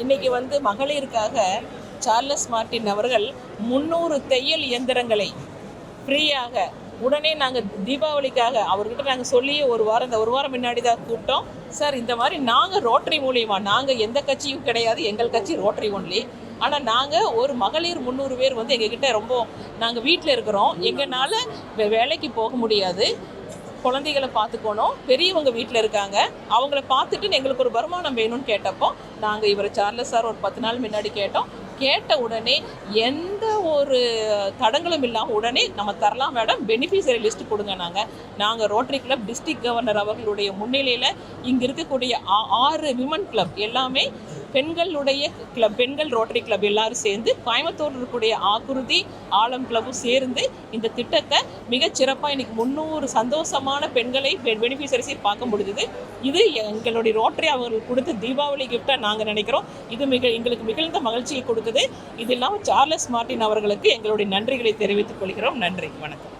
இன்னைக்கு வந்து மகளிருக்காக Charles Martin அவர்கள் முந்நூறு தையல் இயந்திரங்களை ஃப்ரீயாக உடனே நாங்கள் தீபாவளிக்காக அவர்கிட்ட நாங்கள் சொல்லி ஒரு வாரம் இந்த ஒரு வாரம் முன்னாடி தான் கூப்பிட்டோம். சார் இந்த மாதிரி நாங்கள் ரோட்டரி மூலியமா நாங்கள் எந்த கட்சியும் கிடையாது எங்கள் கட்சி ரோட்டரி ஒன்லி ஆனால் நாங்கள் ஒரு மகளிர் முந்நூறு பேர் வந்து எங்ககிட்ட ரொம்ப நாங்கள் வீட்டில் இருக்கிறோம். எங்களால் வேலைக்கு போக முடியாது. குழந்தைகளை பார்த்துக்கணும். பெரியவங்க வீட்டில் இருக்காங்க. அவங்கள பார்த்துட்டு எங்களுக்கு ஒரு வருமானம் வேணும்னு கேட்டப்போ நாங்கள் இவர் சார்லஸ் சார் ஒரு பத்து நாள் முன்னாடி கேட்டோம். கேட்ட உடனே எந்த ஒரு தடங்களும் இல்லாமல் உடனே நம்ம தரலாம் மேடம் பெனிஃபிஷரி லிஸ்ட் கொடுங்க நாங்கள் நாங்கள் ரோட்டரி கிளப் டிஸ்ட்ரிக்ட் கவர்னர் அவர்களுடைய முன்னிலையில் இங்கே இருக்கக்கூடிய ஆ- ஆறு விமன் கிளப் எல்லாமே பெண்களுடைய கிளப் பெண்கள் ரோட்டரி கிளப் எல்லாரும் சேர்ந்து கோயம்புத்தூர் இருக்கக்கூடிய ஆக்குருதி ஆலம் கிளப்பும் சேர்ந்து இந்த திட்டத்தை மிகச்சிறப்பாக சிறப்பாக இன்னைக்கு முந்நூறு சந்தோஷமான பெண்களை பெனிஃபிஷரிஸை பார்க்க முடிஞ்சது. இது எங்களுடைய ரோட்டரி அவர்கள் கொடுத்த தீபாவளி கிஃப்டாக நாங்கள் நினைக்கிறோம். இது மிக எங்களுக்கு மிகுந்த மகிழ்ச்சியை கொடுக்குது. இது இல்லாமல் சார்லஸ் மார்ட்டின் அவர்களுக்கு எங்களுடைய நன்றிகளை தெரிவித்துக் கொள்கிறோம். நன்றி வணக்கம்.